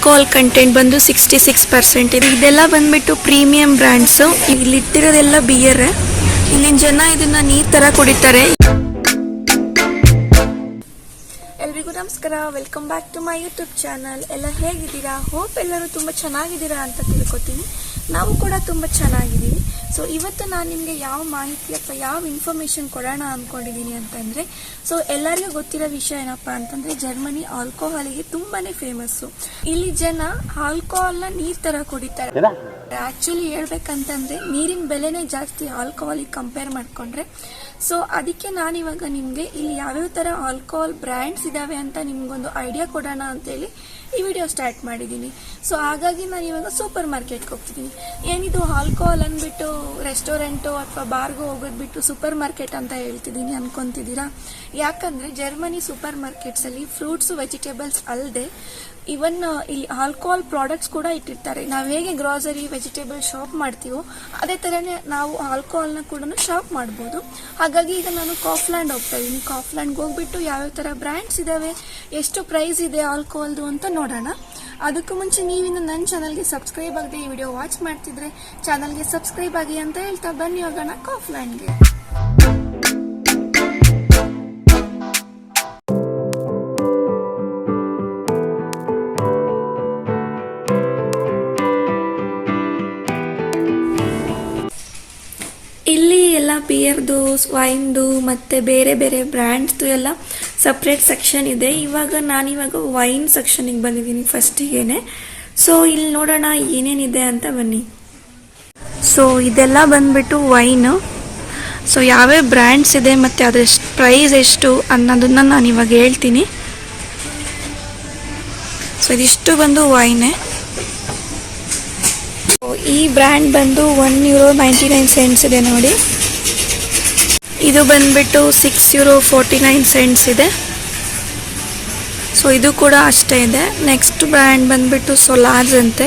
Alcohol content ಬಂದು sixty six percent ಇದೆ. ಇದೆಲ್ಲ ಬಂದ್ಬಿಟ್ಟು ಪ್ರೀಮಿಯಂ ಬ್ರ್ಯಾಂಡ್ಸು ಇಲ್ಲಿ ಇಟ್ಟಿರೋದೆಲ್ಲ ಬಿಯರ್ ಇಲ್ಲಿನ ಜನ ಇದನ್ನ ನೀರ್ ತರ ಕುಡಿತಾರೆ. ಎಲ್ರಿಗೂ ನಮಸ್ಕಾರ. Welcome back to my YouTube channel ಎಲ್ಲ ಹೇಗಿದ್ದೀರಾ? ಹೋಪ್ ಎಲ್ಲರೂ ತುಂಬಾ ಚೆನ್ನಾಗಿದ್ದೀರಾ ಅಂತ ತಿಳ್ಕೊತೀನಿ. ನಾವು ಕೂಡ ತುಂಬ ಚೆನ್ನಾಗಿದ್ದೀವಿ. ಸೊ ಇವತ್ತು ನಾನು ನಿಮಗೆ ಯಾವ ಮಾಹಿತಿ ಅಥವಾ ಯಾವ ಇನ್ಫಾರ್ಮೇಷನ್ ಕೊಡೋಣ ಅಂದ್ಕೊಂಡಿದ್ದೀನಿ ಅಂತಂದರೆ ಸೊ ಎಲ್ಲರಿಗೂ ಗೊತ್ತಿರೋ ವಿಷಯ ಏನಪ್ಪ ಅಂತಂದರೆ ಜರ್ಮನಿ ಆಲ್ಕೋಹಾಲಿಗೆ ತುಂಬಾ ಫೇಮಸ್ಸು ಇಲ್ಲಿ ಜನ ಆಲ್ಕೋಹಾಲ್ನ ನೀರು ಥರ ಕುಡಿತಾರೆ. ಆ್ಯಕ್ಚುಲಿ ಹೇಳ್ಬೇಕಂತಂದರೆ ನೀರಿನ ಬೆಲೆನೇ ಜಾಸ್ತಿ ಆಲ್ಕೋಹಾಲಿಗೆ ಕಂಪೇರ್ ಮಾಡಿಕೊಂಡ್ರೆ. ಸೊ ಅದಕ್ಕೆ ನಾನಿವಾಗ ನಿಮಗೆ ಇಲ್ಲಿ ಯಾವ್ಯಾವ ಥರ ಆಲ್ಕೋಹಾಲ್ ಬ್ರ್ಯಾಂಡ್ಸ್ ಇದಾವೆ ಅಂತ ನಿಮಗೊಂದು ಐಡಿಯಾ ಕೊಡೋಣ ಅಂತೇಳಿ ಈ ವಿಡಿಯೋ ಸ್ಟಾರ್ಟ್ ಮಾಡಿದ್ದೀನಿ ಸೊ ಹಾಗಾಗಿ ನಾನು ಇವಾಗ ಸೂಪರ್ ಮಾರ್ಕೆಟ್ಗೆ ಹೋಗ್ತಿದ್ದೀನಿ ಏನಿದು ಆಲ್ಕೋಹಾಲ್ ಅಂದ್ಬಿಟ್ಟು ರೆಸ್ಟೋರೆಂಟು ಅಥವಾ ಬಾರ್ಗೂ ಹೋಗೋದು ಬಿಟ್ಟು ಸೂಪರ್ ಮಾರ್ಕೆಟ್ ಅಂತ ಹೇಳ್ತಿದ್ದೀನಿ ಅನ್ಕೊಂತಿದ್ದೀರಾ? ಯಾಕಂದರೆ ಜರ್ಮನಿ ಸೂಪರ್ ಮಾರ್ಕೆಟ್ಸಲ್ಲಿ ಫ್ರೂಟ್ಸು ವೆಜಿಟೇಬಲ್ಸ್ ಅಲ್ಲದೆ ಇವನ್ ಇಲ್ಲಿ ಆಲ್ಕೋಹಾಲ್ ಪ್ರಾಡಕ್ಟ್ಸ್ ಕೂಡ ಇಟ್ಟಿರ್ತಾರೆ. ನಾವು ಹೇಗೆ ಗ್ರಾಸರಿ ವೆಜಿಟೇಬಲ್ ಶಾಪ್ ಮಾಡ್ತೀವೋ, ಅದೇ ತರನೇ ನಾವು ಆಲ್ಕೋಹಾಲ್ನ ಕೂಡ ಶಾಪ್ ಮಾಡ್ಬೋದು. ಹಾಗಾಗಿ ಈಗ ನಾನು ಕಾಫ್ಲ್ಯಾಂಡ್ ಹೋಗ್ತಾ ಇದ್ದೀನಿ ಕಾಫ್ಲ್ಯಾಂಡ್ಗೆ ಹೋಗ್ಬಿಟ್ಟು ಯಾವ್ಯಾವ ಥರ ಬ್ರ್ಯಾಂಡ್ಸ್ ಇದಾವೆ, ಎಷ್ಟು ಪ್ರೈಸ್ ಇದೆ ಆಲ್ಕೋಹಾಲ್ದು ಅಂತ ನೋಡೋಣ. ಅದಕ್ಕೂ ಮುಂಚೆ ನೀವಿನ್ನು ನನ್ನ ಚಾನಲ್ಗೆ ಸಬ್ಸ್ಕ್ರೈಬ್ ಆಗದೆ ಈ ವಿಡಿಯೋ ವಾಚ್ ಮಾಡ್ತಿದ್ರೆ ಚಾನಲ್ಗೆ ಸಬ್ಸ್ಕ್ರೈಬ್ ಆಗಿ ಅಂತ ಹೇಳ್ತಾ ಬನ್ನಿ ಹೋಗೋಣ ಕಾಫ್ಲ್ಯಾಂಡ್ಗೆ ಇಲ್ಲಿ ಸ್ವೈನ್ದು ಮತ್ತು ಬೇರೆ ಬೇರೆ ಬ್ರ್ಯಾಂಡ್ಸ್ದು ಎಲ್ಲ ಸಪ್ರೇಟ್ ಸೆಕ್ಷನ್ ಇದೆ. ಇವಾಗ ನಾನಿವಾಗ ವೈನ್ ಸೆಕ್ಷನಿಗೆ ಬಂದಿದ್ದೀನಿ ಫಸ್ಟಿಗೇನೆ ಸೊ ಇಲ್ಲಿ ನೋಡೋಣ ಏನೇನಿದೆ ಅಂತ ಬನ್ನಿ. ಸೊ ಇದೆಲ್ಲ ಬಂದ್ಬಿಟ್ಟು ವೈನು ಸೊ ಯಾವ್ಯಾವ ಬ್ರ್ಯಾಂಡ್ಸ್ ಇದೆ ಮತ್ತು ಅದ್ರ ಪ್ರೈಸ್ ಎಷ್ಟು ಅನ್ನೋದನ್ನ ನಾನು ಇವಾಗ ಹೇಳ್ತೀನಿ. ಸೊ ಇದಿಷ್ಟು ಬಂದು ವೈನೇ ಈ ಬ್ರ್ಯಾಂಡ್ ಬಂದು one euro ninety nine cents ಇದೆ ನೋಡಿ. ಇದು ಬಂದ್ಬಿಟ್ಟು six euro forty nine cents ಇದೆ. ಸೊ ಇದು ಕೂಡ ಅಷ್ಟೇ ಇದೆ. ನೆಕ್ಸ್ಟ್ ಬ್ರ್ಯಾಂಡ್ ಬಂದುಬಿಟ್ಟು ಸೊಲಾರ್ಸ್ ಅಂತೆ.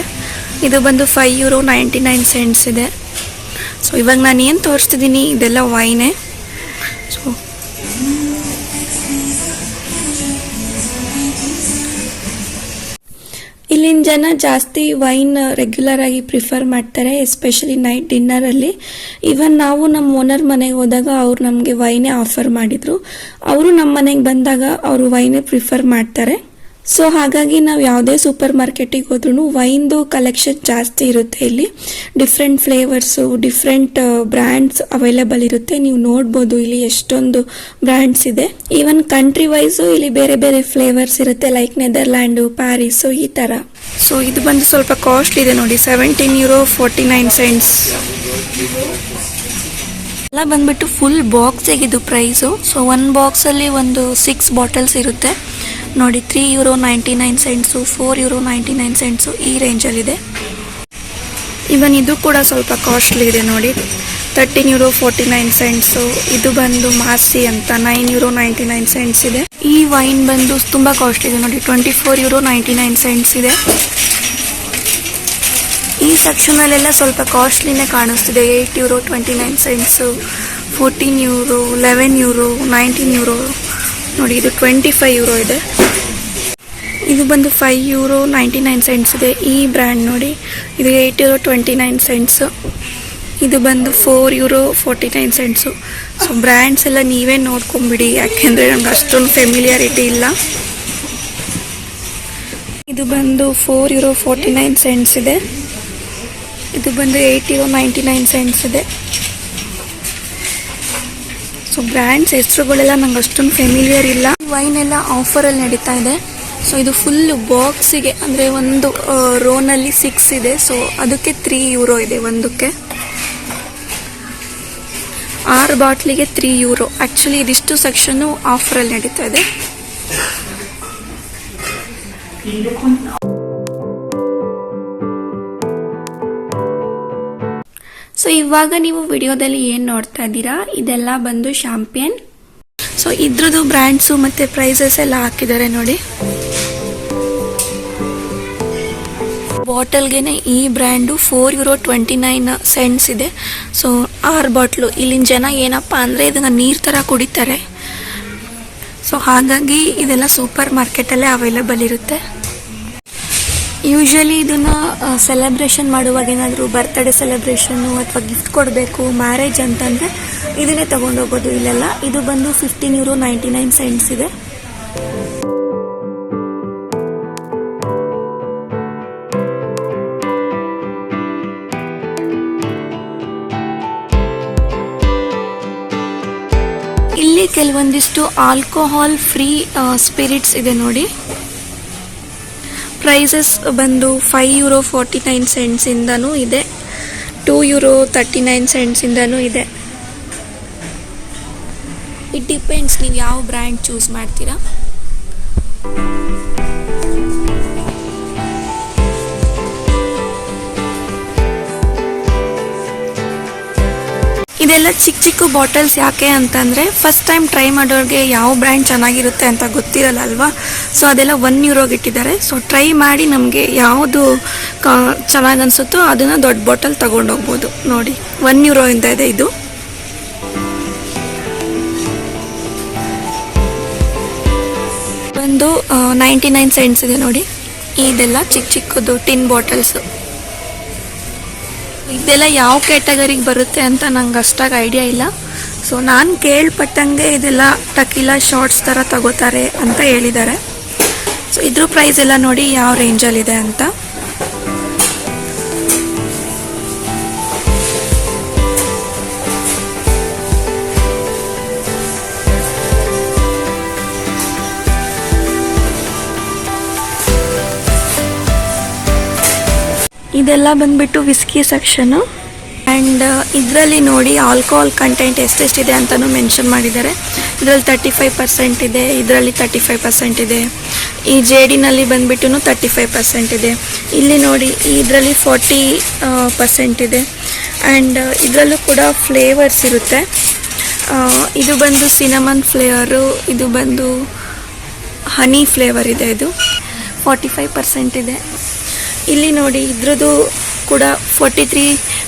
ಇದು ಬಂದು five euro ninety nine cents ಇದೆ. ಸೊ ಇವಾಗ ನಾನು ಏನು ತೋರಿಸ್ತಿದ್ದೀನಿ ಇದೆಲ್ಲ ವೈನೇ ಸೊ ಇಲ್ಲಿನ ಜನ ಜಾಸ್ತಿ ವೈನ್ ರೆಗ್ಯುಲರ್ ಆಗಿ ಪ್ರಿಫರ್ ಮಾಡ್ತಾರೆ ಎಸ್ಪೆಷಲಿ ನೈಟ್ ಡಿನ್ನರ್ ಅಲ್ಲಿ. ಇವನ್ ನಾವು ನಮ್ಮ ಓನರ್ ಮನೆಗೆ ಹೋದಾಗ ಅವ್ರು ನಮಗೆ ವೈನೇ ಆಫರ್ ಮಾಡಿದ್ರು. ಅವರು ನಮ್ಮ ಮನೆಗೆ ಬಂದಾಗ ಅವರು ವೈನೇ ಪ್ರಿಫರ್ ಮಾಡ್ತಾರೆ. ಸೊ ಹಾಗಾಗಿ ನಾವು ಯಾವುದೇ ಸೂಪರ್ ಮಾರ್ಕೆಟಿಗೆ ಹೋದ್ರೂ ವೈನ್ದು ಕಲೆಕ್ಷನ್ ಜಾಸ್ತಿ ಇರುತ್ತೆ ಇಲ್ಲಿ. Different flavours different brands available ಇರುತ್ತೆ. ನೀವು ನೋಡ್ಬೋದು ಇಲ್ಲಿ ಎಷ್ಟೊಂದು ಬ್ರ್ಯಾಂಡ್ಸ್ ಇದೆ. ಈವನ್ ಕಂಟ್ರಿ ವೈಸು ಇಲ್ಲಿ ಬೇರೆ ಬೇರೆ ಫ್ಲೇವರ್ಸ್ ಇರುತ್ತೆ ಲೈಕ್ ನೆದರ್ಲ್ಯಾಂಡು ಪ್ಯಾರಿಸು ಈ ಥರ ಸೊ ಇದು ಬಂದು ಸ್ವಲ್ಪ ಕಾಸ್ಟ್ಲಿ ಇದೆ ನೋಡಿ seventeen euro forty nine cents ಎಲ್ಲ ಬಂದ್ಬಿಟ್ಟು ಫುಲ್ ಬಾಕ್ಸಿಗೆ ಇದು ಪ್ರೈಸು ಸೊ ಒನ್ ಬಾಕ್ಸಲ್ಲಿ ಒಂದು ಸಿಕ್ಸ್ ಬಾಟಲ್ಸ್ ಇರುತ್ತೆ. ನೋಡಿ three euro ninety nine cents four euro ninety nine cents ಈ ರೇಂಜಲ್ಲಿದೆ ಇವನ್ ಇದು ಕೂಡ ಸ್ವಲ್ಪ ಕಾಸ್ಟ್ಲಿ ಇದೆ ನೋಡಿ. Thirteen euro forty nine cents ಇದು ಬಂದು ಮಾಸಿ ಅಂತ nine euro ninety nine cents ಇದೆ. ಈ ವೈನ್ ಬಂದು ತುಂಬ ಕಾಸ್ಟ್ಲಿ ಇದೆ ನೋಡಿ twenty four euro ninety nine cents ಇದೆ. ಈ ಸೆಕ್ಷನಲ್ಲೆಲ್ಲ ಸ್ವಲ್ಪ ಕಾಸ್ಟ್ಲಿನೇ ಕಾಣಿಸ್ತಿದೆ eight euro twenty nine cents fourteen euro eleven euro nineteen euro ನೋಡಿ, ಇದು ಟ್ವೆಂಟಿ ಫೈವ್ ಯೂರೋ ಇದೆ. ಇದು ಬಂದು five euro ninety nine cents ಇದೆ. ಈ ಬ್ರ್ಯಾಂಡ್ ನೋಡಿ, ಇದು eight euro twenty nine cents ಇದು ಬಂದು four euro forty nine cents so brands ಎಲ್ಲ ನೀವೇ ನೋಡ್ಕೊಂಬಿಡಿ. ಯಾಕೆಂದರೆ ನಮ್ಗೆ ಅಷ್ಟೊಂದು ಫೆಮಿಲಿಯಾರಿಟಿ ಇಲ್ಲ. ಇದು ಬಂದು four euro forty nine cents ಇದೆ. ಇದು ಬಂದು eight euro ninety nine cents ಇದೆ. ಸೊ ಬ್ರ್ಯಾಂಡ್ಸ್, ಹೆಸರುಗಳೆಲ್ಲ ನಂಗೆ ಅಷ್ಟೊಂದು ಫೆಮಿಲಿಯರ್ ಇಲ್ಲ. ವೈನ್ ಎಲ್ಲ ಆಫರಲ್ಲಿ ನಡೀತಾ ಇದೆ. ಸೊ ಇದು ಫುಲ್ ಬಾಕ್ಸಿಗೆ ಅಂದರೆ ಒಂದು ರೋನಲ್ಲಿ ಸಿಕ್ಸ್ ಇದೆ. ಸೊ ಅದಕ್ಕೆ ತ್ರೀ ಯೂರೋ ಇದೆ ಒಂದಕ್ಕೆ. ಆರು ಬಾಟ್ಲಿಗೆ ತ್ರೀ ಯೂರೋ ಆ್ಯಕ್ಚುಲಿ ಇದಿಷ್ಟು ಸೆಕ್ಷನ್ನು ಆಫರಲ್ಲಿ ನಡೀತಾ ಇದೆ. ಸೊ ಇವಾಗ ನೀವು ವಿಡಿಯೋದಲ್ಲಿ ಏನು ನೋಡ್ತಾ ಇದ್ದೀರಾ? ಇದೆಲ್ಲ ಬಂದು ಶಾಂಪಿಯನ್ ಸೊ ಇದ್ರದ್ದು ಬ್ರ್ಯಾಂಡ್ಸು ಮತ್ತು ಪ್ರೈಸಸ್ ಎಲ್ಲ ಹಾಕಿದ್ದಾರೆ ನೋಡಿ. ಬಾಟಲ್ಗೆನೆ ಈ brand four euro twenty nine cents ಇದೆ. ಸೊ ಆರು ಬಾಟ್ಲು ಇಲ್ಲಿನ ಜನ ಏನಪ್ಪ ಅಂದರೆ ಇದನ್ನು ನೀರು ಥರ ಕುಡಿತಾರೆ. ಸೊ ಹಾಗಾಗಿ ಇದೆಲ್ಲ ಸೂಪರ್ ಮಾರ್ಕೆಟಲ್ಲೇ ಅವೈಲೇಬಲ್ ಇರುತ್ತೆ. ಯೂಶಲಿ ಇದನ್ನ ಸೆಲೆಬ್ರೇಷನ್ ಮಾಡುವಾಗ ಏನಾದರೂ ಬರ್ತ್ಡೇ ಸೆಲೆಬ್ರೇಷನ್ನು ಅಥವಾ ಗಿಫ್ಟ್ ಕೊಡಬೇಕು ಮ್ಯಾರೇಜ್ ಅಂತಂದರೆ ಇದನ್ನೇ ತೊಗೊಂಡೋಗೋದು ಇಲ್ಲೆಲ್ಲ. ಇದು ಬಂದು fifteen euro ninety nine cents ಇದೆ. ಇಲ್ಲಿ ಕೆಲವೊಂದಿಷ್ಟು ಆಲ್ಕೋಹಾಲ್ ಫ್ರೀ ಸ್ಪಿರಿಟ್ಸ್ ಇದೆ ನೋಡಿ. ಪ್ರೈಸಸ್ ಬಂದು ಫೈ ಯೂರೋ ಫೋರ್ಟಿ ನೈನ್ ಸೆಂಟ್ಸಿಂದನೂ ಇದೆ. ಟೂ ಯೂರೋ ತರ್ಟಿ ನೈನ್ ಸೆಂಟ್ಸಿಂದನೂ ಇದೆ. ಇಟ್ ಡಿಪೆಂಡ್ಸ್ ನೀವು ಯಾವ ಬ್ರ್ಯಾಂಡ್ ಚೂಸ್ ಮಾಡ್ತೀರಾ. ಇದೆಲ್ಲ ಚಿಕ್ಕ ಚಿಕ್ಕ ಬಾಟಲ್ಸ್ ಯಾಕೆ ಅಂತಂದರೆ ಫಸ್ಟ್ ಟೈಮ್ ಟ್ರೈ ಮಾಡೋರಿಗೆ ಯಾವ ಬ್ರ್ಯಾಂಡ್ ಚೆನ್ನಾಗಿರುತ್ತೆ ಅಂತ ಗೊತ್ತಿರಲ್ಲ ಅಲ್ವಾ? ಸೊ ಅದೆಲ್ಲ ಒನ್ ಯೂರೋಗೆ ಇಟ್ಟಿದ್ದಾರೆ. ಸೊ ಟ್ರೈ ಮಾಡಿ ನಮಗೆ ಯಾವುದು ಚೆನ್ನಾಗಿ ಅನಿಸುತ್ತೋ ಅದನ್ನು ದೊಡ್ಡ ಬಾಟಲ್ ತೊಗೊಂಡೋಗ್ಬೋದು. ನೋಡಿ ಒನ್ ಯೂರೋಯಿಂದ ಇದೆ ಇದು ಬಂದು ನೈಂಟಿ ನೈನ್ ಸೆಂಟ್ಸ್ ಇದೆ ನೋಡಿ. ಇದೆಲ್ಲ ಚಿಕ್ಕ ಚಿಕ್ಕದು ಟಿನ್ ಬಾಟಲ್ಸು. ಇದೆಲ್ಲ ಯಾವ ಕ್ಯಾಟಗರಿಗೆ ಬರುತ್ತೆ ಅಂತ ನಂಗೆ ಅಷ್ಟಾಗಿ ಐಡಿಯಾ ಇಲ್ಲ. ಸೊ ನಾನು ಕೇಳ್ಪಟ್ಟಂಗೆ ಇದೆಲ್ಲ ಟಕಿಲಾ ಶಾರ್ಟ್ಸ್ ಥರ ತಗೋತಾರೆ ಅಂತ ಹೇಳಿದ್ದಾರೆ. ಸೊ ಇದ್ರ ಪ್ರೈಸ್ ಎಲ್ಲ ನೋಡಿ ಯಾವ ರೇಂಜಲ್ಲಿದೆ ಅಂತ. ಇದೆಲ್ಲ ಬಂದ್ಬಿಟ್ಟು ವಿಸ್ಕಿ ಸೆಕ್ಷನು ಆ್ಯಂಡ್ ಇದರಲ್ಲಿ ನೋಡಿ ಆಲ್ಕೋಹಾಲ್ ಕಂಟೆಂಟ್ ಎಷ್ಟೆಷ್ಟಿದೆ ಅಂತಲೂ ಮೆನ್ಷನ್ ಮಾಡಿದ್ದಾರೆ. ಇದರಲ್ಲಿ ತರ್ಟಿ ಫೈವ್ ಪರ್ಸೆಂಟ್ ಇದೆ, ಇದರಲ್ಲಿ ತರ್ಟಿ ಫೈವ್ ಪರ್ಸೆಂಟ್ ಇದೆ. ಈ ಜೇಡಿನಲ್ಲಿ ಬಂದುಬಿಟ್ಟು ತರ್ಟಿ ಫೈವ್ ಪರ್ಸೆಂಟ್ ಇದೆ. ಇಲ್ಲಿ ನೋಡಿ, ಇದರಲ್ಲಿ ಫಾರ್ಟಿ ಪರ್ಸೆಂಟ್ ಇದೆ. ಆ್ಯಂಡ್ ಇದರಲ್ಲೂ ಕೂಡ ಫ್ಲೇವರ್ಸ್ ಇರುತ್ತೆ. ಇದು ಬಂದು ಸಿನಮನ್ ಫ್ಲೇವರು ಇದು ಬಂದು ಹನಿ ಫ್ಲೇವರ್ ಇದೆ ಇದು. ಫಾರ್ಟಿ ಫೈವ್ ಪರ್ಸೆಂಟ್ ಇದೆ. ಇಲ್ಲಿ ನೋಡಿ, ಇದ್ರದ್ದು ಕೂಡ ಫೋರ್ಟಿ ತ್ರೀ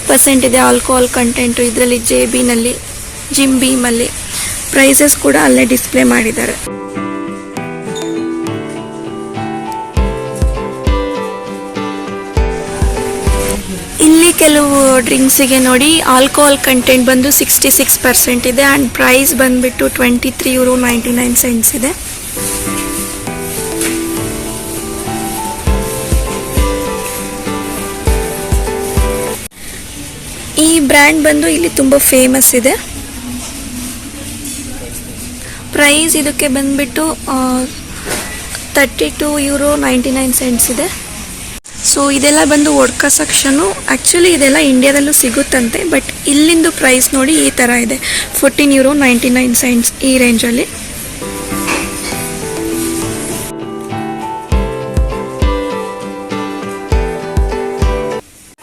ಪರ್ಸೆಂಟ್ ಇದೆ ಆಲ್ಕೋಹಾಲ್ ಕಂಟೆಂಟು ಇದರಲ್ಲಿ ಜೆ ಬಿನಲ್ಲಿ ಜಿಮ್ ಬೀಮಲ್ಲಿ ಪ್ರೈಸಸ್ ಕೂಡ ಅಲ್ಲೇ ಡಿಸ್ಪ್ಲೇ ಮಾಡಿದ್ದಾರೆ. ಇಲ್ಲಿ ಕೆಲವು ಡ್ರಿಂಕ್ಸಿಗೆ ನೋಡಿ ಆಲ್ಕೋಹಾಲ್ ಕಂಟೆಂಟ್ ಬಂದು ಸಿಕ್ಸ್ಟಿ ಸಿಕ್ಸ್ ಪರ್ಸೆಂಟ್ ಇದೆ ಆ್ಯಂಡ್ ಪ್ರೈಸ್ ಬಂದುಬಿಟ್ಟು twenty three euro ninety nine cents ಇದೆ. ಈ ಬ್ರ್ಯಾಂಡ್ ಬಂದು ಇಲ್ಲಿ ತುಂಬ ಫೇಮಸ್ ಇದೆ. ಪ್ರೈಸ್ ಇದಕ್ಕೆ ಬಂದುಬಿಟ್ಟು thirty two euro ninety nine cents ಇದೆ. ಸೊ ಇದೆಲ್ಲ ಬಂದು ಒಡ್ಕ ಸೆಕ್ಷನು ಆ್ಯಕ್ಚುಲಿ ಇದೆಲ್ಲ ಇಂಡಿಯಾದಲ್ಲೂ ಸಿಗುತ್ತಂತೆ ಬಟ್ ಇಲ್ಲಿಂದು ಪ್ರೈಸ್ ನೋಡಿ ಈ ಥರ ಇದೆ. Fourteen euro ninety nine cents ಈ ರೇಂಜಲ್ಲಿ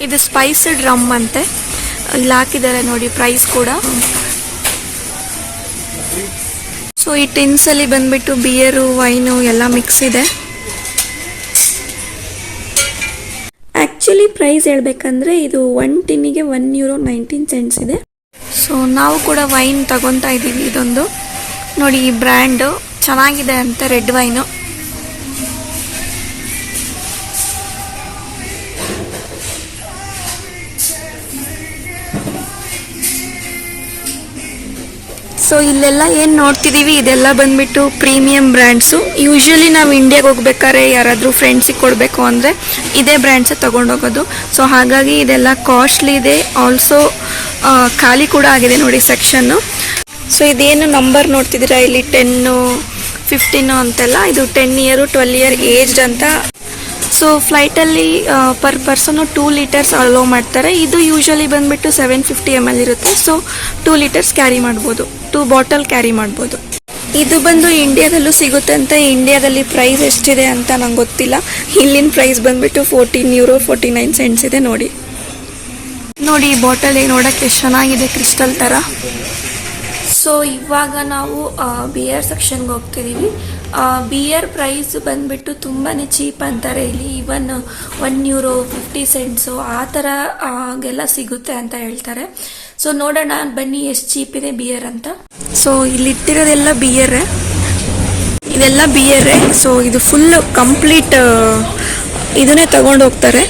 ಇದು ಸ್ಪೈಸ್ಡ್ ರಮ್ ಅಂತೆ. ಇಲ್ಲಿ ಹಾಕಿದ್ದಾರೆ ನೋಡಿ ಪ್ರೈಸ್ ಕೂಡ. ಸೊ ಈ ಟಿನ್ಸ್ ಅಲ್ಲಿ ಬಂದ್ಬಿಟ್ಟು ಬಿಯರು ವೈನು ಎಲ್ಲ ಮಿಕ್ಸ್ ಇದೆ. ಆ್ಯಕ್ಚುಲಿ ಪ್ರೈಸ್ ಹೇಳ್ಬೇಕಂದ್ರೆ ಇದು ಒನ್ ಟಿನ್ನಿಗೆ ಒನ್ ಯೂರೋ ನೈನ್ಟೀನ್ ಸೆಂಟ್ಸ್ ಇದೆ. ಸೊ ನಾವು ಕೂಡ ವೈನ್ ತಗೊತಾ ಇದ್ದೀವಿ ಇದೊಂದು. ನೋಡಿ ಈ ಬ್ರ್ಯಾಂಡು ಚೆನ್ನಾಗಿದೆ ಅಂತ ರೆಡ್ ವೈನು ಸೊ ಇಲ್ಲೆಲ್ಲ ಏನು ನೋಡ್ತಿದ್ದೀವಿ ಇದೆಲ್ಲ ಬಂದ್ಬಿಟ್ಟು ಪ್ರೀಮಿಯಂ ಬ್ರ್ಯಾಂಡ್ಸು ಯೂಶ್ವಲಿ ನಾವು ಇಂಡಿಯಾಗೆ ಹೋಗ್ಬೇಕಾದ್ರೆ ಯಾರಾದರೂ ಫ್ರೆಂಡ್ಸಿಗೆ ಕೊಡಬೇಕು ಅಂದರೆ ಇದೇ ಬ್ರ್ಯಾಂಡ್ಸೇ ತೊಗೊಂಡೋಗೋದು. ಸೊ ಹಾಗಾಗಿ ಇದೆಲ್ಲ ಕಾಸ್ಟ್ಲಿ ಇದೆ. ಆಲ್ಸೋ ಖಾಲಿ ಕೂಡ ಆಗಿದೆ ನೋಡಿ ಸೆಕ್ಷನ್ನು ಸೊ ಇದೇನು ನಂಬರ್ ನೋಡ್ತಿದ್ದೀರಾ? ಇಲ್ಲಿ ಟೆನ್ನು ಫಿಫ್ಟೀನು ಅಂತೆಲ್ಲ. ಇದು ten year twelve year aged ಅಂತ so ಫ್ಲೈಟಲ್ಲಿ per person two litres allow ಮಾಡ್ತಾರೆ. ಇದು ಯೂಶಲಿ ಬಂದುಬಿಟ್ಟು ಸೆವೆನ್ ಫಿಫ್ಟಿ ಎಂ ಎಲ್ ಇರುತ್ತೆ. ಸೊ ಟೂ ಲೀಟರ್ಸ್ ಕ್ಯಾರಿ ಮಾಡ್ಬೋದು. ಟೂ ಬಾಟಲ್ ಕ್ಯಾರಿ ಮಾಡ್ಬೋದು. ಇದು ಬಂದು ಇಂಡಿಯಾದಲ್ಲೂ ಸಿಗುತ್ತೆ ಅಂತ ಇಂಡಿಯಾದಲ್ಲಿ ಪ್ರೈಸ್ ಎಷ್ಟಿದೆ ಅಂತ ನಂಗೆ ಗೊತ್ತಿಲ್ಲ. ಇಲ್ಲಿನ ಪ್ರೈಸ್ ಬಂದುಬಿಟ್ಟು fourteen euro forty nine cents ಇದೆ ನೋಡಿ. ನೋಡಿ, ಈ ಬಾಟಲ್ ನೋಡೋಕ್ಕೆ ಎಷ್ಟು ಚೆನ್ನಾಗಿದೆ ಕ್ರಿಸ್ಟಲ್ ಥರ ಸೊ ಇವಾಗ ನಾವು ಬಿಯರ್ ಸೆಕ್ಷನ್ಗೆ ಹೋಗ್ತಿದ್ದೀವಿ ಬಿಯರ್ ಪ್ರೈಸ್ ಬಂದುಬಿಟ್ಟು ತುಂಬಾ ಚೀಪ್ ಅಂತಾರೆ. ಇಲ್ಲಿ even one euro fifty cents ಆ ಥರ ಆಗೆಲ್ಲ ಸಿಗುತ್ತೆ ಅಂತ ಹೇಳ್ತಾರೆ. ಸೊ ನೋಡೋಣ, ಬನ್ನಿ ಎಷ್ಟು ಚೀಪ್ ಇದೆ ಬಿಯರ್ ಅಂತ. ಸೊ ಇಲ್ಲಿ ಇಟ್ಟಿರೋದೆಲ್ಲ ಬಿಯರೇ ಇದೆಲ್ಲ ಬಿಯರೇ ಸೊ ಇದು ಫುಲ್ ಕಂಪ್ಲೀಟ್ ಇದನ್ನೇ ತಗೊಂಡು ಹೋಗ್ತಾರೆ.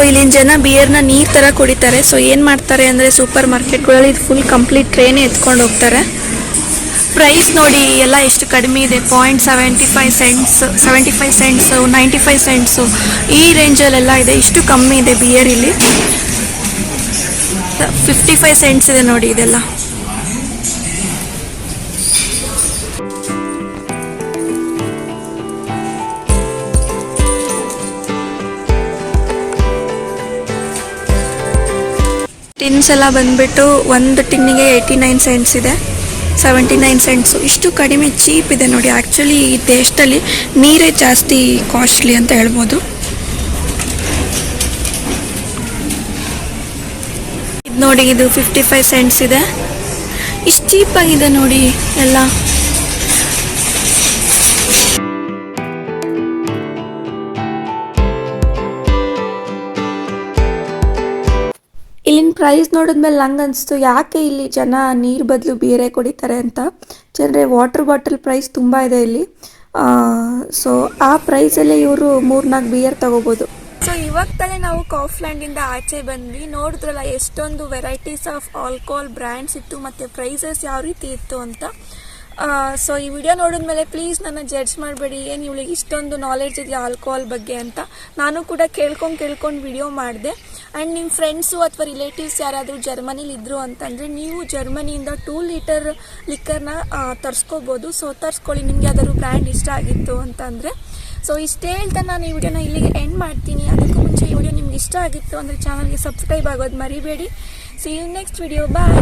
ಸೊ ಇಲ್ಲಿನ ಜನ ಬಿಯರ್ನ ನೀರ್ ತರ ಕುಡಿತಾರೆ. ಸೊ ಏನ್ ಮಾಡ್ತಾರೆ ಅಂದ್ರೆ ಸೂಪರ್ ಮಾರ್ಕೆಟ್ಗಳಲ್ಲಿ ಫುಲ್ ಕಂಪ್ಲೀಟ್ ಟ್ರೇನೇ ಎತ್ಕೊಂಡು ಹೋಗ್ತಾರೆ. ಪ್ರೈಸ್ ನೋಡಿ ಎಲ್ಲ ಎಷ್ಟು ಕಡಿಮೆ ಇದೆ. Point seventy five cents seventy five cents ninety five cents ಈ ರೇಂಜಲ್ಲೆಲ್ಲ ಇದೆ. ಇಷ್ಟು ಕಮ್ಮಿ ಇದೆ ಬಿಯರ್ ಇಲ್ಲಿ. ಫಿಫ್ಟಿ ಫೈವ್ ಸೆಂಟ್ಸ್ ಇದೆ ನೋಡಿ ಇದೆಲ್ಲ. ಟಿನ್ಸ್ ಎಲ್ಲ ಬಂದ್ಬಿಟ್ಟು ಒಂದು ಟಿನ್ನಿಗೆ ಏಯ್ಟಿ ನೈನ್ ಸೆಂಟ್ಸ್ ಇದೆ, ಸೆವೆಂಟಿ ನೈನ್ ಸೆಂಟ್ಸು. ಇಷ್ಟು ಕಡಿಮೆ ಚೀಪ್ ಇದೆ ನೋಡಿ. ಆ್ಯಕ್ಚುಲಿ ಈ ದೇಶದಲ್ಲಿ ನೀರೇ ಜಾಸ್ತಿ ಕಾಸ್ಟ್ಲಿ ಅಂತ ಹೇಳ್ಬೋದು. ಇದು ನೋಡಿ, ಇದು ಫಿಫ್ಟಿ ಫೈವ್ ಸೆಂಟ್ಸ್ ಇದೆ. ಇಷ್ಟು ಚೀಪಾಗಿದೆ ನೋಡಿ ಎಲ್ಲ. ಪ್ರೈಸ್ ನೋಡಿದ್ಮೇಲೆ ನಂಗೆ ಅನಿಸ್ತು, ಯಾಕೆ ಇಲ್ಲಿ ಜನ ನೀರು ಬದಲು ಬೇರೆ ಕುಡಿತಾರೆ ಅಂತ. ಜನರೇ ವಾಟರ್ ಬಾಟಲ್ ಪ್ರೈಸ್ ತುಂಬ ಇದೆ ಇಲ್ಲಿ. ಸೊ ಆ ಪ್ರೈಸಲ್ಲೇ ಇವರು ಮೂರ್ನಾಲ್ಕು ಬಿಯರ್ ತಗೋಬೋದು. ಸೊ ಇವಾಗ ತಾನೇ ನಾವು ಕಾಫ್ಲ್ಯಾಂಡಿಂದ ಆಚೆ ಬಂದ್ವಿ. ನೋಡಿದ್ರಲ್ಲ, ಎಷ್ಟೊಂದು ವೆರೈಟೀಸ್ ಆಫ್ ಆಲ್ಕೋಹಾಲ್ ಬ್ರ್ಯಾಂಡ್ಸ್ ಇತ್ತು, ಮತ್ತು ಪ್ರೈಸಸ್ ಯಾವ ರೀತಿ ಇತ್ತು ಅಂತ. ಸೊ ಈ ವಿಡಿಯೋ ನೋಡಿದ್ಮೇಲೆ ಪ್ಲೀಸ್ ನನ್ನ ಜಡ್ಜ್ ಮಾಡಬೇಡಿ. ಏನು ಇವಳಿಗೆ ಇಷ್ಟೊಂದು ನಾಲೆಡ್ಜ್ ಇದೆ ಆಲ್ಕೋಹಾಲ್ ಬಗ್ಗೆ ಅಂತ? ನಾನು ಕೂಡ ಕೇಳ್ಕೊಂಡು ಕೇಳ್ಕೊಂಡು ವಿಡಿಯೋ ಮಾಡಿದೆ. ಆ್ಯಂಡ್ ನಿಮ್ಮ ಫ್ರೆಂಡ್ಸು ಅಥವಾ ರಿಲೇಟಿವ್ಸ್ ಯಾರಾದರೂ ಜರ್ಮನಿಲಿ ಇದ್ದರು ಅಂತಂದರೆ ನೀವು ಜರ್ಮನಿಯಿಂದ ಟೂ ಲೀಟರ್ ಲಿಕ್ಕರ್ನ ತರಿಸ್ಕೋಬೋದು. ಸೊ ತರಿಸ್ಕೊಳ್ಳಿ. ನಿಮಗೆ ಯಾವ್ದಾದ್ರು ಬ್ರ್ಯಾಂಡ್ ಇಷ್ಟ ಆಗಿತ್ತು ಅಂತಂದರೆ. ಸೊ ಇಷ್ಟೇ ಹೇಳ್ತಾ ನಾನು ಈ ವಿಡಿಯೋನ ಇಲ್ಲಿಗೆ ಎಂಡ್ ಮಾಡ್ತೀನಿ. ಅದಕ್ಕೂ ಮುಂಚೆ ಈ ವಿಡಿಯೋ ನಿಮ್ಗೆ ಇಷ್ಟ ಆಗಿತ್ತು ಅಂದರೆ ಚಾನಲ್ಗೆ ಸಬ್ಸ್ಕ್ರೈಬ್ ಆಗೋದು ಮರಿಬೇಡಿ. See you next video bye